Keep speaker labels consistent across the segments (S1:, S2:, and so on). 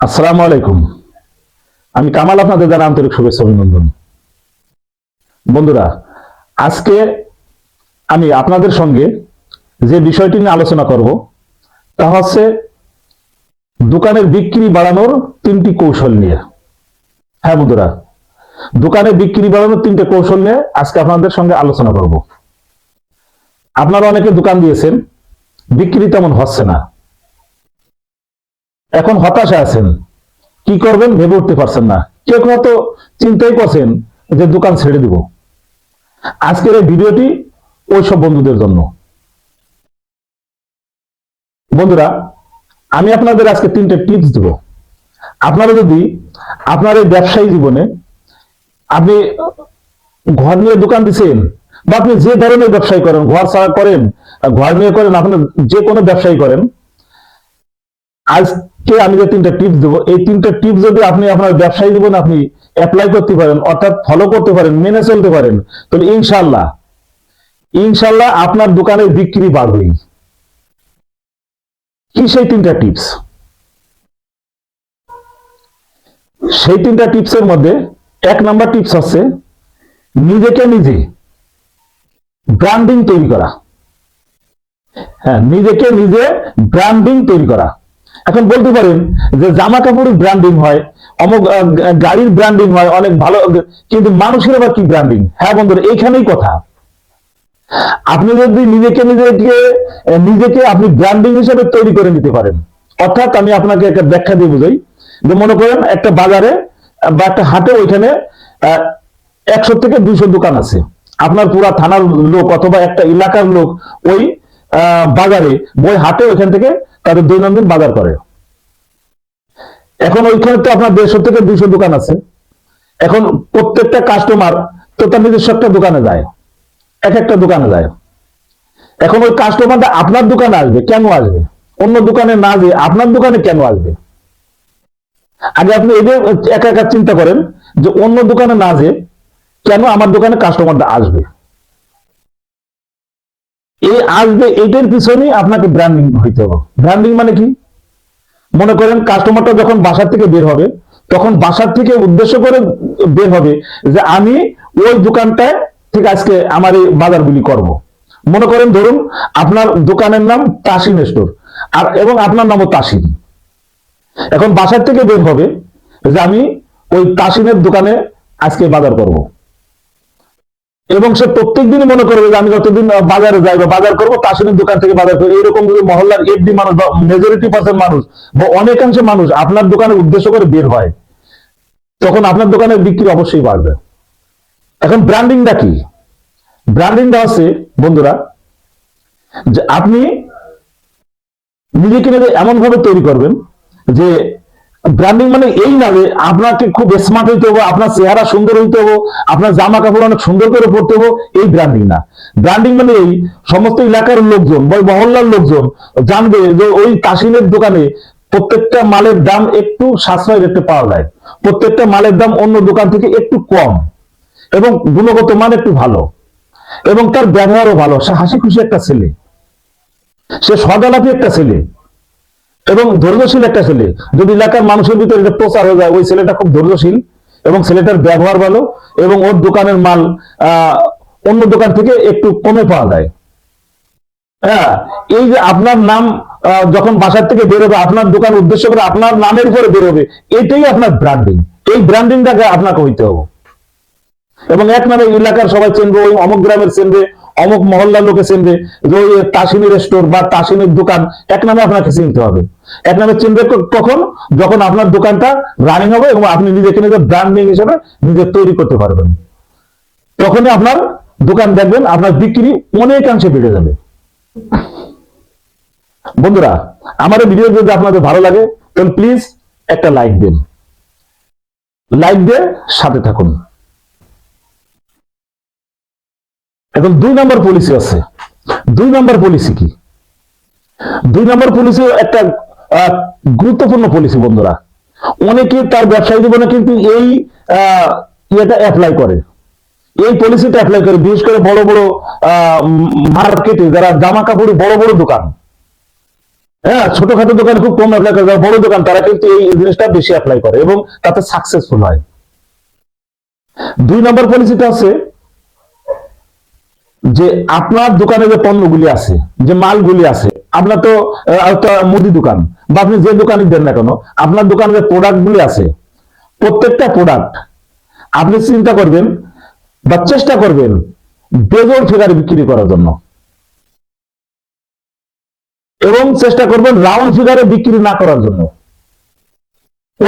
S1: আসসালামু আলাইকুম। আমি কামাল, আপনাদের জানা আন্তরিক শুভেচ্ছা অভিনন্দন। বন্ধুরা, আজকে আমি আপনাদের সঙ্গে যে বিষয়টি নিয়ে আলোচনা করব, তা হচ্ছে দোকানের বিক্রি বাড়ানোর তিনটি কৌশল নিয়ে। হ্যাঁ বন্ধুরা দোকানে বিক্রি বাড়ানোর তিনটে কৌশল নিয়ে আজকে আপনাদের সঙ্গে আলোচনা করব। আপনারা অনেকে দোকান দিয়েছেন, বিক্রি তেমন হচ্ছে না। এখন হতাশা আছেন। কি করবেন ভেবে উঠতে পারছেন না। কেউ হয়তো চিন্তাই করছেন যে দোকান ছেড়ে দিব। আজকের এই ভিডিওটি ওই সব বন্ধুদের জন্য। বন্ধুরা, আমি আপনাদের আজকে তিনটে টিপস দেব। আপনারা যদি আপনার এই ব্যবসায়ী জীবনে আপনি ঘর নিয়ে দোকান দিচ্ছেন বা আপনি যে ধরনের ব্যবসায়ী করেন, ঘর ছাড়া করেন, ঘর নিয়ে করেন, আপনি যে কোনো ব্যবসায়ী করেন আজকে আমি যে তিনটা টিপস দেবো, এই তিনটা টিপস যদি আপনি আপনার ব্যবসায়ী জীবনে আপনি অ্যাপ্লাই করতে পারেন, অর্থাৎ ফলো করতে পারেন, মেনে চলতে পারেন, তাহলে ইনশাল্লাহ ইনশাল্লাহ আপনার দোকানের বিক্রি বাড়বেই কি সেই তিনটা টিপস সেই তিনটা টিপসের মধ্যে এক নাম্বার টিপস হচ্ছে, নিজেকে নিজে ব্র্যান্ডিং তৈরি করা। হ্যাঁ নিজেকে নিজে ব্র্যান্ডিং তৈরি করা। এখন বলতে পারেন যে জামা কাপড়ের ব্র্যান্ডিং হয়, অমুক গাড়ির ব্র্যান্ডিং হয়, অনেক ভালো, কিন্তু মানুষের আবার কি ব্র্যান্ডিং হ্যাঁ বন্ধুরা, এইখানেই কথা। আপনি যদি নিজেকে নিজেকে নিজেকে আপনি ব্র্যান্ডিং হিসেবে তৈরি করে নিতে পারেন। অর্থাৎ আমি আপনাকে একটা ব্যাখ্যা দিয়ে বুঝাই। যে মনে করেন একটা বাজারে বা একটা হাটে ওইখানে একশো থেকে দুইশো দোকান আছে। আপনার পুরা থানার লোক অথবা একটা এলাকার লোক ওই বাজারে ওই হাটে ওইখান থেকে তাদের দৈনন্দিন বাজার করে। এখন ওইখানে তো আপনার দেড়শো থেকে দুইশো দোকান আছে। এখন প্রত্যেকটা কাস্টমার তো তার নিজস্ব একটা দোকানে যায়। এক একটা দোকানে যায়। এখন ওই কাস্টমারটা আপনার দোকানে আসবে, কেন আসবে? অন্য দোকানে না যে আপনার দোকানে কেন আসবে? আগে আপনি এদের একা একা চিন্তা করেন যে অন্য দোকানে না যে কেন আমার দোকানে কাস্টমারটা আসবে। এই আসবে এটার পিছনেই আপনাকে ব্র্যান্ডিং হইতে হবে ব্র্যান্ডিং মানে কি মনে করেন কাস্টমারটা যখন বাসার থেকে বের হবে, তখন বাসার থেকে উদ্দেশ্য করে বের হবে যে আমি ওই দোকানটায় ঠিক আজকে আমার এই বাজারগুলি করব। মনে করেন ধরুন আপনার দোকানের নাম তাসিন স্টোর, আর এবং আপনার নামও তাসিম এখন বাসার থেকে বের হবে যে আমি ওই তাসিমের দোকানে আজকে বাজার করব। এবং সে প্রত্যেক দিনই মনে করবে যে আমি যতদিন বাজারে যাই বা বাজার করব তাসিনের দোকান থেকে বাজার করব এইরকম যদি মহল্লার এফডি মানুষ বা মেজরিটি পার্সেন্ট মানুষ বা অনেকাংশ মানুষ আপনার দোকানে উদ্দেশ্য করে বের হয়, তখন আপনার দোকানের বিক্রি অবশ্যই বাড়বে। এখন ব্র্যান্ডিংটা কি? ব্র্যান্ডিংটা হচ্ছে, বন্ধুরা, যে আপনি নিজেকে নিজে এমন ভাবে তৈরি করবেন যে ব্র্যান্ডিং মানে এই না যে আপনাকে খুব স্মার্ট হইতে হবে, আপনার চেহারা সুন্দর হইতে হবে, আপনার জামা কাপড় অনেক সুন্দর করে পড়তে হবে, এই ব্র্যান্ডিং না। ব্র্যান্ডিং মানে এই, সমস্ত এলাকার লোকজন, বা মহল্লার লোকজন জানবে যে ওই তাসিনের দোকানে প্রত্যেকটা মালের দাম একটু সাশ্রয় রেটে পাওয়া যায়। প্রত্যেকটা মালের দাম অন্য দোকান থেকে একটু কম এবং গুণগত মান একটু ভালো এবং তার ব্যবহারও ভালো। সে হাসি খুশি একটা ছেলে। সে সদালাপি একটা ছেলে। এবং ধৈর্যশীল একটা ছেলে। যদি এলাকার মানুষের ভিতরে এটা প্রচার হয়ে যায়, ওই ছেলেটা খুব ধৈর্যশীল এবং ছেলেটার ব্যবহার ভালো এবং ওর দোকানের মাল অন্য দোকান থেকে একটু কমে পাওয়া যায়। হ্যাঁ এই যে আপনার নাম যখন বাসার থেকে বেরোবে, আপনার দোকান উদ্দেশ্য করে আপনার নামের উপরে বেরোবে, এটাই আপনার ব্র্যান্ডিং এই ব্র্যান্ডিংটাকে আপনাকে হইতে হবে। এবং এক নামে এলাকার সবাই চেনবে, ওই অমুক গ্রামের চিনবে, অমুক মহল্লার লোকে চিনবে যে ওই তাসিনের স্টোর বা তাসিনের দোকান, এক নামে আপনাকে চিনতে হবে। এক নামে চিনবে কখন? যখন আপনার দোকানটা রানিং হবে এবং আপনি নিজেকে নিজে ব্র্যান্ডিং হিসেবে নিজে তৈরি করতে পারবেন। তখনই আপনার দোকান দেখবেন, আপনার বিক্রি অনেকাংশে বেড়ে যাবে। বন্ধুরা আমার এই ভিডিও যদি আপনাদের ভালো লাগে, তাহলে প্লিজ একটা লাইক দিন। লাইক দিয়ে সাথে থাকুন। এখন দুই নম্বর পলিসি আছে। দুই নম্বর পলিসি কি? দুই নম্বর পলিসি একটা গুরুত্বপূর্ণ পলিসি বন্ধুরা। অনেকে তার ব্যবসায়ী জীবনে কিন্তু এই ইয়েটা অ্যাপ্লাই করে। এই পলিসিটা অ্যাপ্লাই করে, বিশেষ করে বড় বড় মার্কেটে যারা জামা কাপড়ের বড় বড় দোকান। হ্যাঁ ছোটখাটো দোকান খুব কম অ্যাপ্লাই করে, যারা বড় দোকান, তারা কিন্তু এই জিনিসটা বেশি অ্যাপ্লাই করে এবং তাতে সাকসেসফুল হয়। দুই নম্বর পলিসিটা আছে যে আপনার দোকানে যে পণ্যগুলি আছে, যে মালগুলি আছে আপনার তো একটা মুদি দোকান। বা আপনি যে দোকানে দেন না কেন, আপনার দোকানে যে প্রোডাক্ট গুলি আছে। প্রত্যেকটা প্রোডাক্ট আপনি চিন্তা করবেন বা চেষ্টা করবেন বেজোর ফিগারে বিক্রি করার জন্য। এবং চেষ্টা করবেন রাউন্ড ফিগারে বিক্রি না করার জন্য।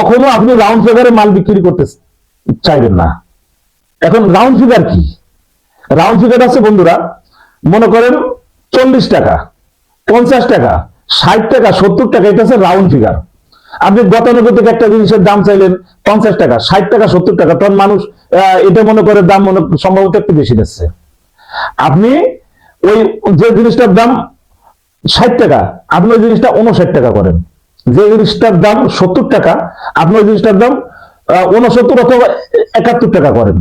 S1: কখনো আপনি রাউন্ড ফিগারে মাল বিক্রি করতে চাইবেন না। এখন রাউন্ড ফিগার কি? রাউন্ড ফিগার আছে বন্ধুরা, মনে করেন চল্লিশ টাকা। পঞ্চাশ টাকা, ষাট টাকা, সত্তর টাকা, এটা হচ্ছে রাউন্ড ফিগার আপনি গতানুগতিক একটা জিনিসের দাম চাইলেন পঞ্চাশ টাকা, ষাট টাকা, সত্তর টাকা, তখন মানুষ এটা মনে করে দাম মনে, সম্ভবত একটু বেশি দিচ্ছে। আপনি ওই যে জিনিসটার দাম ষাট টাকা, আপনি ওই জিনিসটা উনষাট টাকা করেন। যে জিনিসটার দাম সত্তর টাকা, আপনি ওই জিনিসটার দাম উনসত্তর অথবা একাত্তর টাকা করেন।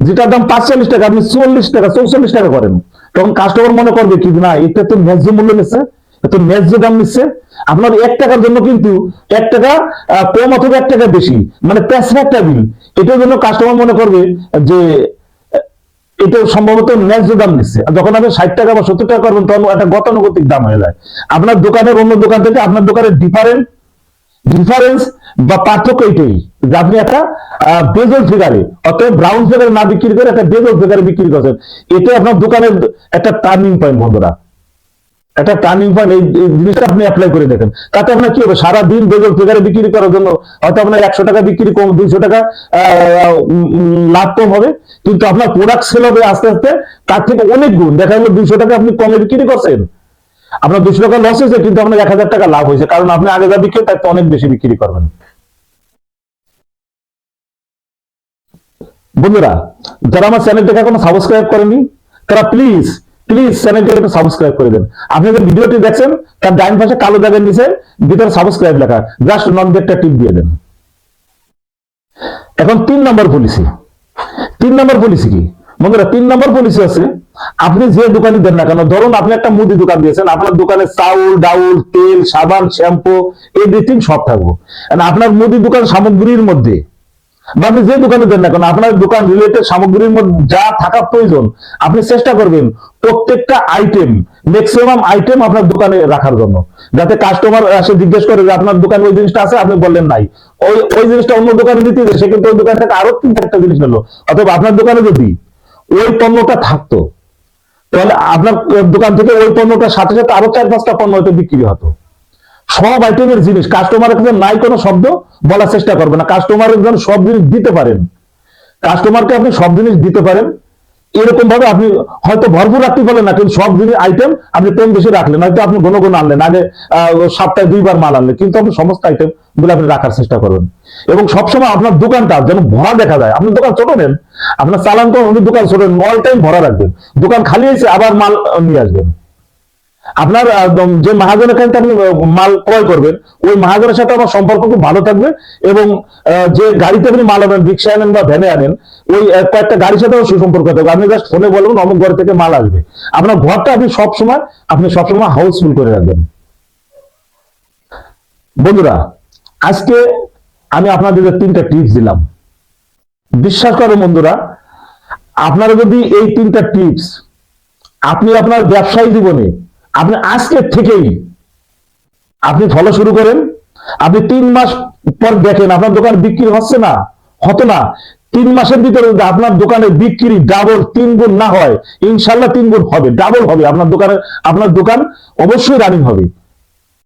S1: যেটার দাম পাঁচচল্লিশ টাকা, আপনি চুয়াল্লিশ টাকা, চৌচল্লিশ টাকা করেন। তখন কাস্টমার মনে করবে কি না, এটা তো ন্যায্য মূল্য নিচ্ছে, এত ন্যায্য দাম নিচ্ছে। আপনার এক টাকার জন্য কিন্তু এক টাকা কম অথবা এক টাকা বেশি মানে প্যাসরা একটা বিল। এটার জন্য কাস্টমার মনে করবে যে এটা সম্ভবত ন্যায্য দাম নিচ্ছে। যখন আপনি ষাট টাকা বা সত্তর টাকা করবেন, তখন একটা গতানুগতিক দাম হয়ে যায়। আপনার দোকানের অন্য দোকান থেকে আপনার দোকানের ডিফারেন্ট ডিফারেন্স বা পার্থক্য এটাই যে আপনি একটা বেজল ফিগারে অতএব ব্রাউন ফিগারে না বিক্রি করে একটা বেজল ফিগারে বিক্রি করছেন। এটা আপনার দোকানের একটা টার্নিং পয়েন্ট বন্ধুরা। একটা টার্নিং পয়েন্ট এই জিনিসটা আপনি অ্যাপ্লাই করে দেখেন। তাতে আপনার কি হবে? সারাদিন বেজল ফিগারে বিক্রি করার জন্য হয়তো আপনার একশো টাকা বিক্রি কম, দুইশো টাকা লাভ কম হবে। কিন্তু আপনার প্রোডাক্ট সেল হবে আস্তে আস্তে, তার থেকে অনেক গুণ। দেখা গেলো দুইশো টাকা আপনি কমে বিক্রি করছেন। আপনার দুশো টাকা লস হয়েছে, কিন্তু আপনার এক হাজার টাকা লাভ হয়েছে। কারণ আপনি আগে যা বিক্রি, তার অনেক বেশি বিক্রি করবেন। বন্ধুরা, যারা আমার চ্যানেলটাকে এখনও সাবস্ক্রাইব করেনি, তারা প্লিজ প্লিজ চ্যানেলটাকে একটু সাবস্ক্রাইব করে দেন। আপনি যে ভিডিওটি দেখছেন, তার ডাইন পাশে কালো দাগের নিচে ভিতরে সাবস্ক্রাইব লেখা। জাস্ট নন একটা টিপ দিয়ে দেন। এখন তিন নম্বর পলিসি তিন নম্বর পলিসি কি? বন্ধুরা, তিন নম্বর পলিসি আছে। আপনি যে দোকানে দেন না কেন, ধরুন আপনি একটা মুদি দোকান দিয়েছেন, আপনার দোকানে চাউল, ডাউল, তেল, সাবান, শ্যাম্পু এভরিথিং সব থাকব। আপনার মুদি দোকান সামগ্রীর মধ্যে, বা আপনি যে দোকানে দেন না কেন, আপনার দোকান রিলেটেড সামগ্রীর মধ্যে যা থাকা প্রয়োজন, আপনি চেষ্টা করবেন প্রত্যেকটা আইটেম ম্যাক্সিমাম আইটেম আপনার দোকানে রাখার জন্য। যাতে কাস্টমার এসে জিজ্ঞেস করে যে আপনার দোকানে ওই জিনিসটা আছে, আপনি বললেন নাই। ওই ওই জিনিসটা অন্য দোকানে দিতে সে কিন্তু ওই দোকান থেকে আরও তিন চারটা জিনিস নিল। অথবা আপনার দোকানে যদি ওই পণ্যটা থাকতো তাহলে আপনার দোকান থেকে ওই পণ্যটার সাথে সাথে আরও চার পাঁচটা পণ্য হয়তো বিক্রি হতো। সব আইটেমের জিনিস কাস্টমারের কাছে নাই কোনো শব্দ বলার চেষ্টা করবে না। কাস্টমারের জন্য সব জিনিস দিতে পারেন। কাস্টমারকে আপনি সব জিনিস দিতে পারেন। এরকম ভাবে আপনি হয়তো ভরপুর রাখতে পারলেন না, কিন্তু সব জিনিস আইটেম আপনি কম বেশি রাখলেন। হয়তো আপনি ঘন ঘন আনলেন। আগে সপ্তাহে দুইবার মাল আনলেন, কিন্তু আপনি সমস্ত আইটেমগুলো আপনি রাখার চেষ্টা করবেন। এবং সবসময় আপনার দোকানটা যেন ভরা দেখা যায়। আপনি দোকান ছোট নেন, আপনার চালান করেন দোকান ছোট নেন অল টাইম ভরা রাখবেন। দোকান খালি হয়েছে আবার মাল নিয়ে আসবেন। আপনার যে মহাজনের কাছে আপনি মাল ক্রয় করবেন, ওই মহাজনের সাথে আমার সম্পর্ক খুব ভালো থাকবে এবং যে গাড়িতে আপনি মাল আনেন রিক্সা আনেন বা ভ্যানে আনেন, ওই কয়েকটা গাড়ির সাথেও সুসম্পর্ক থাকবে। আপনি জাস্ট ফোনে বলবেন, অমুক ঘর থেকে মাল আসবে। আপনার ঘরটা আপনি সবসময় আপনি সবসময় হাউসফুল করে রাখবেন। বন্ধুরা, আজকে আমি আপনাদের তিনটা টিপস দিলাম। বিশ্বাস করো বন্ধুরা, আপনারা যদি এই তিনটা টিপস আপনি আপনার ব্যবসায়ী জীবনে আপনি আজকের থেকেই আপনি ফলো শুরু করেন। আপনি তিন মাস পর দেখেন আপনার দোকান বিক্রি হচ্ছে না, হতো না। তিন মাসের ভিতরে যদি আপনার দোকানে বিক্রি ডাবল তিন গুণ না হয়, ইনশাল্লাহ তিন গুণ হবে ডাবল হবে। আপনার দোকানে আপনার দোকান অবশ্যই রানিং হবে।